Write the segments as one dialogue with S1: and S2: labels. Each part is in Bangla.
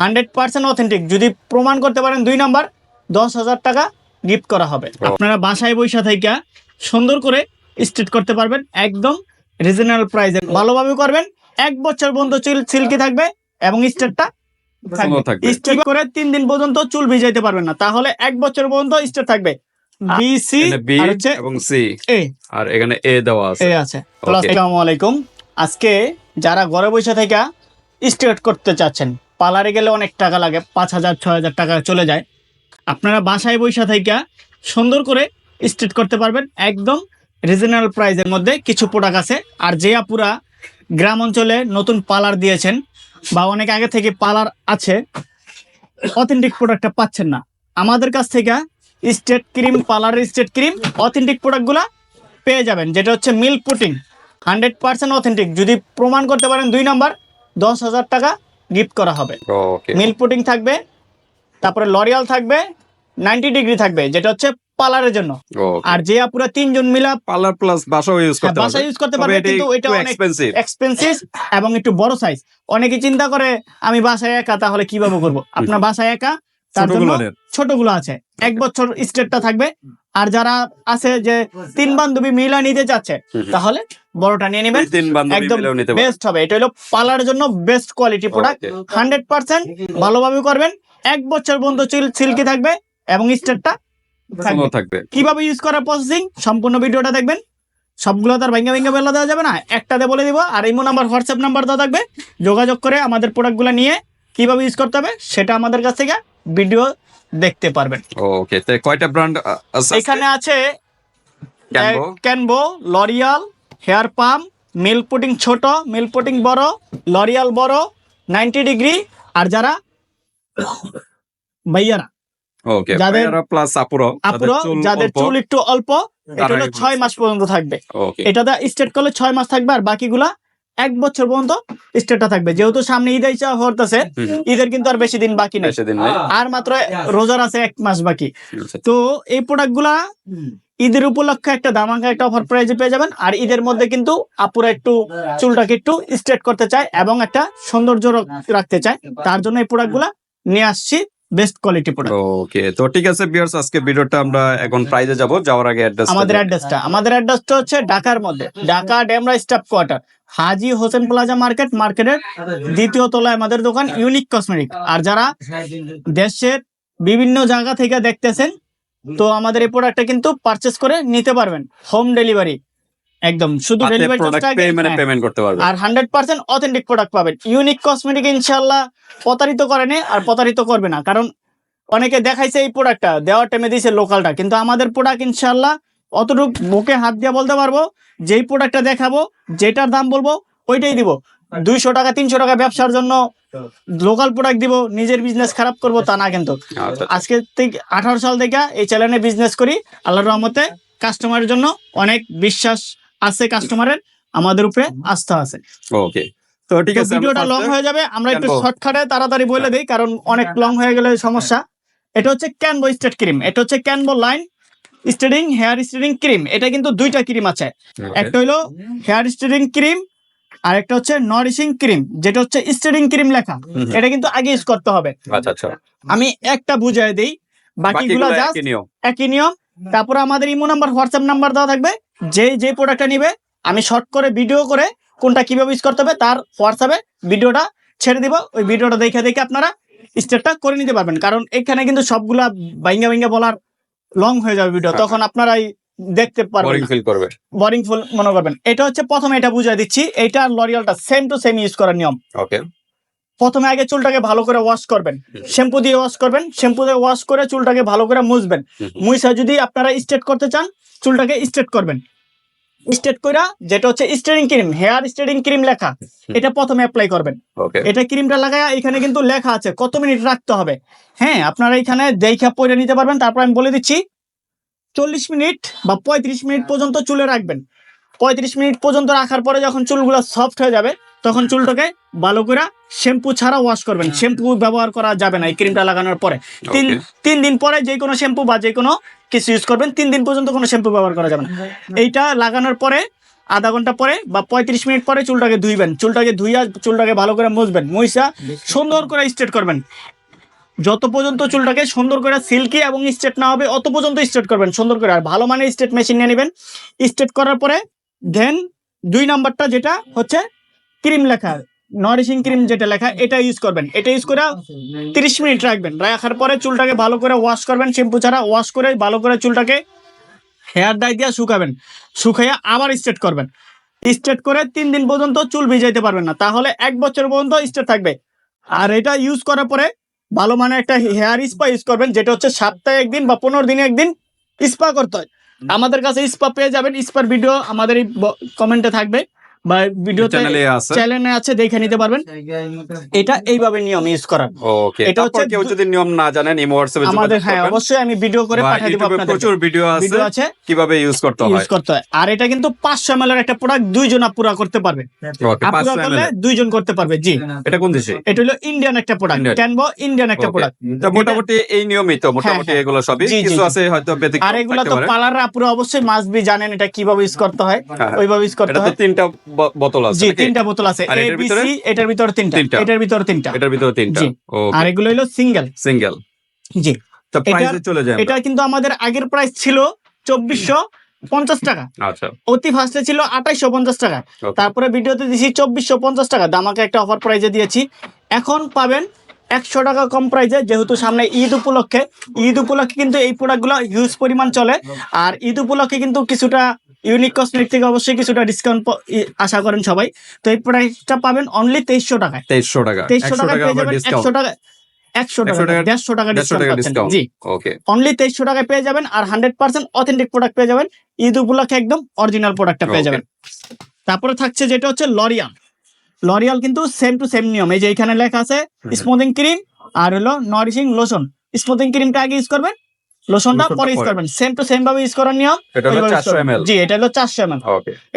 S1: হান্ড্রেড পার্সেন্ট অথেন্টিক যদি প্রমাণ করতে পারেন দুই নাম্বার দশ হাজার টাকা গিফট করা হবে। আপনারা বাসায় বৈশা থেকে সুন্দর করে স্ট্রেট করতে পারবেন একদম রিজনেবল প্রাইসে ভালোভাবে করবেন এক বছর পর্যন্ত চুল সিল্কি থাকবে এবং স্টেটটা। স্ট্রেট করে তিন দিন পর্যন্ত চুল ভিজাইতে পারবেন না। তাহলে এক বছর পর্যন্ত স্ট্রেট থাকবে। বি সি আর হচ্ছে
S2: এবং সি
S1: এ
S2: আর এখানে এ দেওয়া আছে।
S1: এ আছে। আসসালামু আলাইকুম। আজকে যারা ঘরে বসে থেকে স্ট্রেট করতে চাচ্ছেন পার্লারে গেলে অনেক টাকা লাগে, পাঁচ হাজার, ছয় হাজার টাকা চলে যায়। আপনারা বাসায় বসে থেকে সুন্দর করে স্ট্রেট করতে পারবেন। একদম রিজনেবল প্রাইসের মধ্যে কিছু প্রোডাক্ট আছে। আর যে আপুরা গ্রাম অঞ্চলে নতুন পার্লার দিয়েছেন বা অনেক আগে থেকে পার্লার আছে অথেন্টিক প্রোডাক্টটা পাচ্ছেন না। আমাদের কাছ থেকে স্টেট ক্রিম, পার্লারের স্টেট ক্রিম অথেন্টিক প্রোডাক্টগুলো পেয়ে যাবেন, যেটা হচ্ছে milk putting hundred percent authentic যদি প্রমাণ করতে পারেন দুই নাম্বার, দশ হাজার টাকা গিফট করা হবে।
S2: ওকে
S1: মিল্ক পুটিং থাকবে তারপরে লরিয়াল থাকবে নাইনটি ডিগ্রি থাকবে যেটা হচ্ছে পার্লারের জন্য। আর যে আপুরা তিনজন মিলা
S2: পার্লার প্লাস বাসাও ইউজ করতে
S1: বাসা ইউজ করতে পারবে কিন্তু এটা অনেক
S2: এক্সপেন্সিভ
S1: এক্সপেন্সিভ এবং একটু বড় সাইজ অনেকে চিন্তা করে আমি বাসায় একা তাহলে কীভাবে করব? আপনার বাসায় একা তার জন্য
S2: ছোটগুলো
S1: আছে। এক বছর স্টেটটা থাকবে আর যারা আছে যে তিন বান্ধবী মিলা নিতে চাচ্ছে তাহলে বড়টা নিয়ে নেবেন।
S2: তিন
S1: একদম বেস্ট হবে। এটা হলো পার্লারের জন্য best quality product hundred percent ভালোভাবে করবেন। এক বছর পর্যন্ত চিল সিল্কি থাকবে এবং স্টেটটা থাকবে। কীভাবে ইউজ করার প্রসেসিং সম্পূর্ণ ভিডিওটা দেখবেন। সবগুলো তার ভেঙে ভেঙে বেলা দেওয়া যাবে না। একটাতে বলে দিব। আর ইমো নাম্বার হোয়াটসঅ্যাপ নাম্বার দেওয়া থাকবে। যোগাযোগ করে আমাদের প্রোডাক্টগুলো নিয়ে কীভাবে ইউজ করতে হবে সেটা আমাদের কাছ থেকে ভিডিও দেখতে পারবেন।
S2: ওকে তো কয়টা ব্র্যান্ড আছে
S1: এখানে আছে Kanebo L'Oreal hair pump milk pudding ছোট মিল্ক পুটিং বড় লরিয়াল বড় নাইনটি ডিগ্রি আর যারা ভাইয়ারা
S2: ওকে
S1: যাদের-
S2: প্লাস আপুরো
S1: আপুরো যাদের চুল একটু অল্প এটা হলো ছয় মাস পর্যন্ত থাকবে। এটাতে স্টেট করলে ছয় মাস থাকবে আর বাকিগুলা এক বছর পর্যন্ত স্টেটটা থাকবে। যেহেতু সামনে ঈদ আইসা হতেছে ঈদের কিন্তু আর বেশি দিন বাকি নেই। আর মাত্র রোজার আছে এক মাস বাকি।
S2: আচ্ছা,
S1: তো এই প্রোডাক্টগুলা ঈদের উপলক্ষে একটা দামাকা একটা অফার প্রাইজে পেয়ে যাবেন। আর ঈদের মধ্যে কিন্তু আপুরা একটু চুলটাকে একটু স্ট্রেট করতে চায় এবং একটা সৌন্দর্য রাখতে চায়। তার জন্য এই প্রোডাক্টগুলা নিয়ে আসছি। বেস্ট কোয়ালিটি প্রোডাক্ট
S2: ওকে তো ঠিক আছে ভিউয়ার্স আজকে ভিডিওটা আমরা এখন প্রাইজে যাব। যাওয়ার আগে অ্যাড্রেস
S1: আমাদের অ্যাড্রেসটা আমাদের অ্যাড্রেসটা হচ্ছে ঢাকার মধ্যে। Dhaka Demra staff quarter. Haji Hossain plaza market মার্কেটের দ্বিতীয় তলায় আমাদের দোকান ইউনিক কসমেটিক। আর যারা দেশের বিভিন্ন জায়গা থেকে দেখতেছেন তো আমাদের এই প্রোডাক্টটা কিন্তু পারচেস করে নিতে পারবেন। হোম ডেলিভারি একদম শুধু ডেলিভারি
S2: প্রোডাক্ট মানে পেমেন্ট করতে পারবে।
S1: আর হান্ড্রেড পার্সেন্ট অথেন্টিক প্রোডাক্ট পাবেন। ইউনিক কসমেটিক ইনশাল্লাহ প্রতারিত করেনি আর প্রতারিত করবে না। কারণ অনেকে দেখাইছে এই প্রোডাক্টটা দেওয়ার টাইমে দিয়েছে লোকালটা কিন্তু আমাদের প্রোডাক্ট ইনশাল্লাহ অতটুকু বুকে হাত দিয়ে বলতে পারব যেই প্রোডাক্টটা দেখাবো যেটার দাম বলব ওইটাই দিব। দুইশো টাকা তিনশো টাকা ব্যবসার জন্য লোকাল প্রোডাক্ট দিব নিজের বিজনেস খারাপ করব তা না কিন্তু।
S2: আচ্ছা।
S1: আজকে থেকে আঠারো সাল থেকে এই চ্যানেলে বিজনেস করি। আল্লাহর রহমতে কাস্টমারের জন্য অনেক বিশ্বাস আছে কাস্টমারের আমাদের উপরে আস্থা আছে।
S2: ওকে তো ঠিক আছে
S1: ভিডিওটা লং হয়ে যাবে আমরা একটু। শর্টকাটে তাড়াতাড়ি বলে দেই কারণ অনেক লং হয়ে গেলে সমস্যা। এটা হচ্ছে ক্যানবো স্টেট ক্রিম এটা হচ্ছে Kanebo line straightening hair straightening cream এটা কিন্তু দুইটা ক্রিম আছে। একটা হলো হেয়ার স্টেডিং ক্রিম আর একটা হচ্ছে নরিশিং ক্রিম যেটা হচ্ছে স্টেডিং ক্রিম লেখা। এটা কিন্তু আগে ইউজ করতে হবে।
S2: আচ্ছা আচ্ছা।
S1: আমি একটা বুঝাই দিই বাকিগুলো জাস্ট
S2: একই নিয়ম।
S1: তারপরে আমাদের ইমো নাম্বার হোয়াটসঅ্যাপ নাম্বার দেওয়া থাকবে। যে যে প্রোডাক্টটা নিবে আমি শর্ট করে ভিডিও করে কোনটা কীভাবে ইউজ করতে হবে তার হোয়াটসঅ্যাপে ভিডিওটা ছেড়ে দিব। ওই ভিডিওটা দেখে দেখে আপনারা স্টেপটা করে নিতে পারবেন। কারণ এখানে কিন্তু সবগুলা বাইঙ্গা বাইঙ্গা বলার লং হয়ে যাবে ভিডিও তখন আপনারাই দেখতে পারবেন
S2: বোরিং ফিল করবে।
S1: বোরিং ফুল মনে করবেন। এটা হচ্ছে প্রথমে এটা বুঝিয়ে দিচ্ছি। এটা লরিয়ালটা সেম টু সেম ইউজ করার নিয়ম।
S2: ওকে
S1: প্রথমে আগে চুলটাকে ভালো করে ওয়াশ করবেন। শ্যাম্পু দিয়ে ওয়াশ করবেন শ্যাম্পু দিয়ে ওয়াশ করে চুলটাকে ভালো করে মুছবেন। মুইসা যদি আপনারা স্ট্রেট করতে চান চুলটাকে স্ট্রেট করবেন। স্ট্রেট কইরা যেটা হচ্ছে straightening cream hair straightening cream লেখা এটা প্রথমে অ্যাপ্লাই করবেন। এটা ক্রিমটা লাগায় এখানে কিন্তু লেখা আছে কত মিনিট রাখতে হবে? হ্যাঁ আপনারা এখানে দেখা পরে নিতে পারবেন তারপর আমি বলে দিচ্ছি চল্লিশ মিনিট বা পঁয়ত্রিশ মিনিট পর্যন্ত চুলে রাখবেন। পঁয়ত্রিশ মিনিট পর্যন্ত রাখার পরে যখন চুলগুলো সফট হয়ে যাবে তখন চুলটাকে ভালো করে শ্যাম্পু ছাড়া ওয়াশ করবেন। শ্যাম্পু ব্যবহার করা যাবে না এই ক্রিমটা লাগানোর পরে। তিন তিন দিন পরে যে কোনো শ্যাম্পু বা যে কোনো কিছু ইউজ করবেন তিন দিন পর্যন্ত কোনো শ্যাম্পু ব্যবহার করা যাবে না। এইটা লাগানোর পরে আধা ঘণ্টা পরে বা পঁয়ত্রিশ মিনিট পরে চুলটাকে ধুইবেন। চুলটাকে ধুইয়া চুলটাকে ভালো করে মুছবেন। মুইসা সুন্দর করে স্ট্রেট করবেন। যত পর্যন্ত চুলটাকে সুন্দর করে সিল্কি এবং স্ট্রেট না হবে অত পর্যন্ত স্ট্রেট করবেন সুন্দর করে। আর ভালো মানে স্ট্রেট মেশিন নিয়ে নেবেন। স্ট্রেট করার পরে দেন দুই নাম্বারটা যেটা হচ্ছে ক্রিম লেখা নরিশিং ক্রিম যেটা লেখা এটা ইউজ করবেন। এটা ইউজ করে তিরিশ মিনিট রাখবেন। রাখার পরে চুলটাকে ভালো করে ওয়াশ করবেন শ্যাম্পু ছাড়া ওয়াশ করে ভালো করে চুলটাকে হেয়ার ডাই দিয়ে শুকাবেন। শুকাইয়া আবার স্ট্রেট করবেন। স্ট্রেট করে তিন দিন পর্যন্ত চুল ভিজাইতে পারবেন না। তাহলে এক বছর পর্যন্ত স্ট্রেট থাকবে। আর এটা ইউজ করার পরে ভালো মানের একটা হেয়ার স্পা ইউজ করবেন যেটা হচ্ছে সপ্তাহে একদিন বা পনেরো দিনে একদিন স্পা করতে হয়। আমাদের কাছে স্পা পেয়ে যাবেন। স্পার ভিডিও আমাদের এই কমেন্টে থাকবে। বা ভিডিওতে
S2: চ্যানেলে আছে?
S1: দেখে নিতে পারবেন। এটা এইভাবে নিয়ম ইউজ করার
S2: ওকে
S1: এটা হচ্ছে
S2: কেউ যদি নিয়ম না জানেন ইমো হোয়াটসঅ্যাপে
S1: আমাদের হ্যাঁ অবশ্যই আমি ভিডিও করে পাঠিয়ে দেবো আপনাদের।
S2: প্রচুর ভিডিও আছে কীভাবে ইউজ করতে
S1: ইউজ করতে হয়। আর এটা কিন্তু পাঁচশো এম এর একটা প্রোডাক্ট দুইজন আপুরা করতে পারবে।
S2: ওকে
S1: আপুরা
S2: 500
S1: করলে
S2: ml
S1: দুইজন করতে পারবে জি।
S2: এটা কোন দেশে?
S1: এটা হলো ইন্ডিয়ান একটা প্রোডাক্ট। ইন্ডিয়ান একটা প্রোডাক্ট
S2: তো মোটামুটি এই নিয়মই তো মোটামুটি
S1: হ্যাঁ।
S2: এগুলো সবই। কিছু আছে হয়তো ব্যতিক্রম
S1: আর এগুলো তো
S2: পারে।
S1: পার্লার আপুরা অবশ্যই মাস্ট বি জানেন এটা কীভাবে ইউজ করতে হয়।
S2: হ্যাঁ।
S1: ওইভাবে ইউজ করতে হয়।
S2: তিনটা বোতল আছে
S1: জি? তিনটা বোতল আছে। এ বি সি এটার ভিতরে তিনটা। এটার ভিতরে তিনটা।
S2: এটার ভিতরে তিনটা।
S1: আর এগুলো হলো সিঙ্গেল
S2: সিঙ্গেল
S1: জি।
S2: তো প্রাইসে চলে যায়
S1: এটা কিন্তু আমাদের আগের প্রাইস ছিল চব্বিশশো পঞ্চাশ টাকা।
S2: আচ্ছা।
S1: অতি ফার্স্টে ছিল পঞ্চাশ টাকা। তারপরে ভিডিওতে দিয়েছি চব্বিশশো পঞ্চাশ টাকা। দামাকে একটা অফার প্রাইজে দিয়েছি। এখন পাবেন একশো টাকা কম প্রাইজে যেহেতু সামনে ঈদ উপলক্ষে। ঈদ উপলক্ষে কিন্তু এই প্রোডাক্টগুলো হিউজ পরিমাণ চলে। আর ঈদ উপলক্ষে কিন্তু কিছুটা ইউনিক কসমেটিক থেকে অবশ্যই কিছুটা ডিসকাউন্ট আশা করেন সবাই। তো এই প্রাইসটা পাবেন অনলি তেইশশো টাকায়।
S2: তেইশশো টাকা।
S1: তেইশশো টাকা পেয়ে যাবেন একশো টাকা একশো টাকা দেড়শো টাকা ডিসকাউন্ট
S2: ডিসকাউন্ট
S1: জি।
S2: ওকে
S1: অনলি তেইশশো টাকায় পেয়ে যাবেন আর হান্ড্রেড পার্সেন্ট অথেন্টিক প্রোডাক্ট পেয়ে যাবেন। ঈদ উপলক্ষে একদম অরিজিনাল প্রোডাক্টটা পেয়ে যাবেন। তারপরে থাকছে যেটা হচ্ছে লরিয়াল লরিয়াল কিন্তু সেম টু সেম নিয়ম। এই যে এখানে লেখা আছে স্মুদিং ক্রিম আর হলো নরিশিং লোশন স্মুদিং ক্রিমটা আগে ইউজ করবেন লোশনটা পরে ইউজ করবেন। সেম টু সেম ভাবে ইউজ করার নিয়ম জি এটা হলো চারশো এম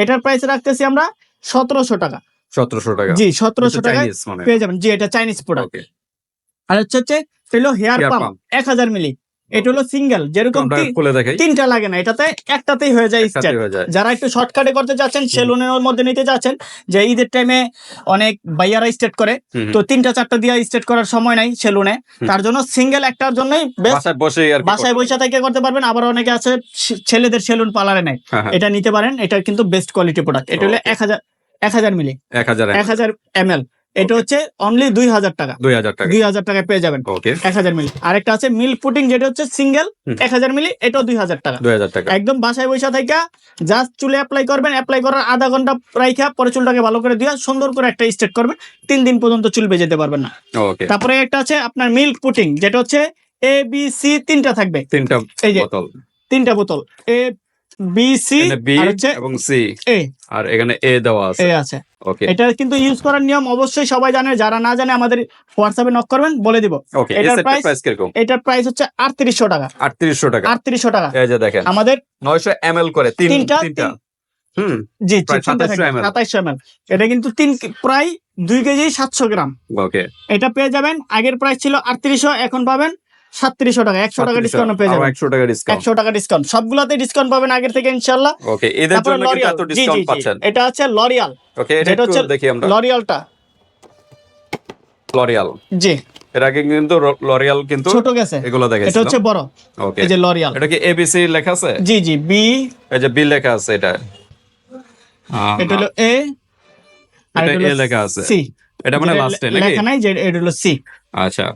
S1: এটার প্রাইস রাখতেছি আমরা সতেরোশো টাকা।
S2: সতেরোশো টাকা।
S1: জি সতেরোশো
S2: Chinese মানে।
S1: পেয়ে যাবেন। জি এটা চাইনিজ প্রোডাক্ট আর হচ্ছে হচ্ছে হেয়ার পাম্প এক হাজার মিলি এটা হলো সিঙ্গেল যেরকম তিনটা লাগে না এটাতে একটাতেই হয়ে যায় যারা একটু শর্টকাটে করতে চাচ্ছেন সেলুনের মধ্যে নিতে চাচ্ছেন যে ঈদের টাইমে অনেক বাইয়ারা স্টেট করে তো তিনটা চারটা দিয়ে স্টেট করার সময় নাই সেলুনে। তার জন্য সিঙ্গেল একটার জন্যই বেস্ট
S2: বাসায় বসে
S1: থেকে করতে পারবেন আবার অনেকে আছে ছেলেদের সেলুন পার্লারে নেয়।
S2: হ্যাঁ, হ্যাঁ,
S1: এটা নিতে পারেন এটা কিন্তু বেস্ট কোয়ালিটি প্রোডাক্ট এটা হলো এক হাজার এক হাজার মিলি।
S2: এক হাজার
S1: এক হাজার এম এল। এটা হচ্ছে অনলি দুই হাজার টাকা।
S2: দুই হাজার টাকা।
S1: দুই হাজার টাকায় পেয়ে যাবেন। এক হাজার মিলি। আরেকটা আছে মিল্ক পুটিং যেটা হচ্ছে সিঙ্গেল এক হাজার মিলি এটাও দুই হাজার টাকা।
S2: দুই হাজার টাকা।
S1: একদম বাসায় বসে থাকা জাস্ট চুলে অ্যাপ্লাই করবেন অ্যাপ্লাই করার আধা ঘণ্টা রাইখা পরে চুলটাকে ভালো করে দিয়ে সুন্দর করে একটা স্টেট করবেন তিন দিন পর্যন্ত চুল বেজে যেতে পারবেন না। তারপরে একটা আছে আপনার মিল্ক পুটিং যেটা হচ্ছে এ বি সি তিনটা থাকবে।
S2: তিনটা
S1: এই যে তিনটা বোতল। এ বি সি
S2: এবং সি
S1: এ
S2: আর এখানে এ দেওয়া আছে।
S1: এ আছে।
S2: ওকে
S1: এটা কিন্তু ইউজ করার নিয়ম অবশ্যই সবাই জানে। যারা না জানে আমাদের হোয়াটসঅ্যাপে নক করবেন বলে দিব।
S2: ওকে
S1: এটার
S2: প্রাইস
S1: এটার প্রাইস হচ্ছে আটত্রিশশো টাকা।
S2: আটত্রিশশো টাকা।
S1: আটত্রিশশো টাকা।
S2: এই যে দেখেন
S1: আমাদের
S2: নয়শো এম করে তিন
S1: তিনটা-
S2: তিনটা। হুম
S1: জি
S2: প্রায় 2700 ml
S1: এম এটা কিন্তু তিন প্রায় দুই কেজি সাতশো গ্রাম।
S2: ওকে
S1: এটা পেয়ে যাবেন। আগের প্রাইস ছিল আটত্রিশশো এখন পাবেন সাতত্রিশশো টাকা একশো টাকা ডিসকাউন্ট পেয়ে যাবেন।
S2: একশো টাকা ডিসকাউন্ট
S1: একশো টাকা ডিসকাউন্ট সবগুলোতে ডিসকাউন্ট পাবেন আগের থেকে ইনশাল্লাহ
S2: ওকে এদের জন্য এত ডিসকাউন্ট পাচ্ছেন।
S1: এটা হচ্ছে লরিয়াল
S2: ওকে এটা
S1: হচ্ছে
S2: দেখি আমরা।
S1: লরিয়ালটা
S2: লরিয়াল
S1: জি।
S2: এর আগে কিন্তু লরিয়াল কিন্তু
S1: ছোট গেছে।
S2: এগুলো
S1: এটা হচ্ছে বড়।
S2: ওকে
S1: এই যে লরিয়াল
S2: এটা কি এবিসি লেখা আছে?
S1: জি জি বি
S2: এই যে বিল লেখা আছে এটা।
S1: এটা হলো এ আর
S2: এটা লেখা আছে।
S1: সি
S2: এটা মানে লাস্টে নাকি
S1: লেখা নাই যে এটা হলো সি
S2: আচ্ছা।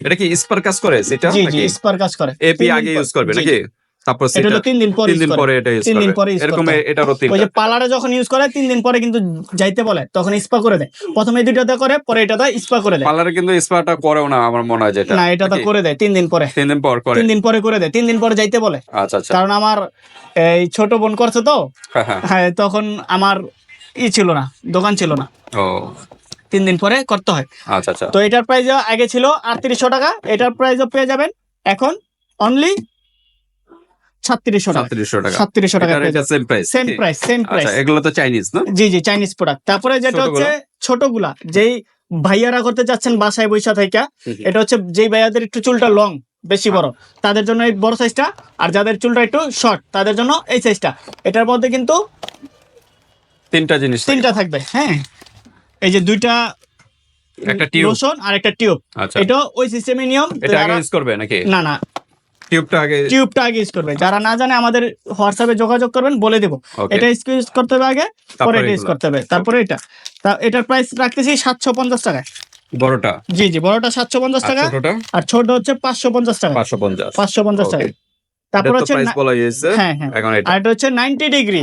S2: এটা কি স্পার কাজ করে সেটা
S1: জি জি স্পার কাজ করে।
S2: এপি আগে ইউজ করবে নাকি? তারপর সেটা
S1: হলো তিন দিন পর
S2: তিন দিন পরে এটা ইউজ
S1: তিন দিন পরে use
S2: এরকম
S1: করতে হয়। ওই যে পার্লারে যখন ইউজ করে তিন দিন পরে কিন্তু যাইতে বলে। তখন স্পা করে দেয়। প্রথমে দুইটাতে করে পরে এটাতে স্পা করে দেয়।
S2: পার্লারে কিন্তু স্পাটা করেও না আমার মনে হয় যেটা।
S1: না এটা তো করে দেয় তিন দিন পরে।
S2: তিন দিন পর করে।
S1: তিন দিন পরে করে দেয়। তিন দিন পরে যাইতে বলে।
S2: আচ্ছা আচ্ছা।
S1: কারণ আমার এই ছোট বোন করছে তো।
S2: হ্যাঁ, হ্যাঁ।
S1: হ্যাঁ তখন আমার ই ছিল না দোকান ছিল না।
S2: ও
S1: তিন দিন পরে করতে হয়।
S2: আচ্ছা আচ্ছা।
S1: তো এটার প্রাইস আগে ছিল আটত্রিশশো টাকা এটার প্রাইসও পেয়ে যাবেন এখন অনলি
S2: প্রাইস
S1: প্রাইস প্রাইস
S2: আচ্ছা এগুলো তো চাইনিজ
S1: জি জি চাইনিজ প্রোডাক্ট তারপরে যেটা হচ্ছে ছোটগুলা যেই ভাইয়ারা করতে যাচ্ছেন বাসায় বৈশা থেকে এটা হচ্ছে যেই ভাইয়াদের একটু চুলটা লং বেশি বড় তাদের জন্য এই বড় সাইজটা আর যাদের চুলটা একটু শর্ট তাদের জন্য এই সাইজটা এটার মধ্যে কিন্তু
S2: তিনটা জিনিস
S1: তিনটা থাকবে হ্যাঁ। এই যে দুইটা
S2: একটা টিউব
S1: লোশন আর একটা টিউব
S2: আচ্ছা।
S1: এটা ওই সিস্টেমে নিয়ম
S2: এটা আগে ইউজ করবে নাকি?
S1: না না।
S2: টিউবটা আগে
S1: টিউবটা আগে ইউজ করবে। যারা না জানে আমাদের হোয়াটসঅ্যাপে যোগাযোগ করবেন বলে দেবো। এটা ইউজ করতে হবে আগে পরে এটা ইউজ করতে হবে। তারপরে এটা। তা এটার প্রাইস রাখতেছি সাতশো পঞ্চাশ টাকায়।
S2: বড়টা?
S1: জি জি বড়টা সাতশো পঞ্চাশ টাকা আর ছোট হচ্ছে পাঁচশো পঞ্চাশ টাকা।
S2: পাঁচশো পঞ্চাশ।
S1: পাঁচশো পঞ্চাশ টাকা. তারপর হচ্ছে
S2: প্রাইস বলা হয়েছে।
S1: হ্যাঁ হ্যাঁ। আর এটা হচ্ছে নাইনটি ডিগ্রি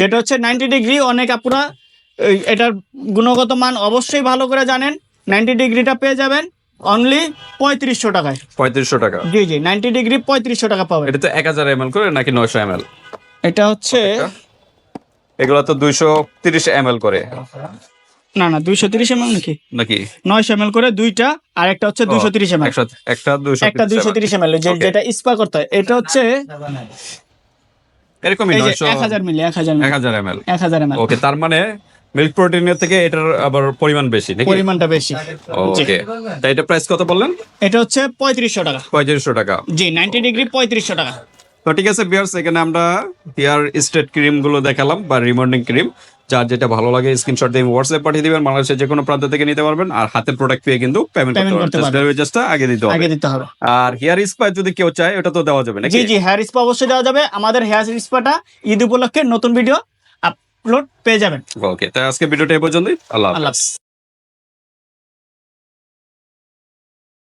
S1: যেটা হচ্ছে নাইনটি ডিগ্রি অনেক আপুরা এই এটার গুণগত মান অবশ্যই ভালো করে জানেন। নাইনটি ডিগ্রিটা পেয়ে যাবেন অনলি পঁয়ত্রিশশো টাকায়।
S2: পঁয়ত্রিশশো টাকা।
S1: জি জি নাইনটি ডিগ্রি পঁয়ত্রিশশো টাকা পাবেন।
S2: এটা তো এক হাজার এম এল করে নাকি নয়শো এম এল
S1: এটা হচ্ছে
S2: এগুলো তো দুইশো তিরিশ এম এল করে।
S1: না না দুইশো তিরিশ এমএল নাকি?
S2: নাকি?
S1: নয়শো এমএল করে দুইটা আর একটা হচ্ছে দুইশো তিরিশ
S2: একশো একটা দুইশো
S1: একটা দুইশো তিরিশ
S2: Okay.
S1: যেটা স্পা করতে হয়। এটা হচ্ছে
S2: এরকমই নয়শো
S1: এক হাজার মিলি এক হাজার
S2: এক হাজার এম এল
S1: এক হাজার এমএল
S2: ওকে তার মানে মিল্ক প্রোটিনের থেকে এটার আবার পরিমাণ বেশি নাকি?
S1: পরিমাণটা বেশি।
S2: ওকে। তাই এটা প্রাইস কত বললেন?
S1: এটা হচ্ছে পঁয়ত্রিশশো টাকা।
S2: পঁয়ত্রিশশো টাকা।
S1: জি নাইনটি ডিগ্রি পঁয়ত্রিশশো টাকা।
S2: তো ঠিক আছে বিয়ার্স এখানে আমরা হেয়ার স্ট্রেট ক্রিমগুলো দেখালাম বা রিমন্ডিং ক্রিম। যার যেটা ভালো লাগে স্ক্রিনশট দিয়ে হোয়াটসঅ্যাপ পাঠিয়ে দিবেন বাংলাদেশের যে কোনো প্রান্ত থেকে নিতে পারবেন। আর হাতের প্রোডাক্ট পেয়ে কিন্তু পেমেন্ট করতে পারবেন। চার্জটা আগে দিতে হবে।
S1: আগে দিতে হবে।
S2: আর হেয়ার স্পা যদি কেউ চায় ওটা তো দেওয়া যাবে নাকি?
S1: জি জি হেয়ার স্পা অবশ্যই দেওয়া যাবে। আমাদের হেয়ার স্পাটা ঈদ উপলক্ষে নতুন ভিডিও আপলোড পেয়ে যাবেন।
S2: ওকে তাই আজকে ভিডিওটা এই পর্যন্তই। আল্লাহ
S1: হাফেজ।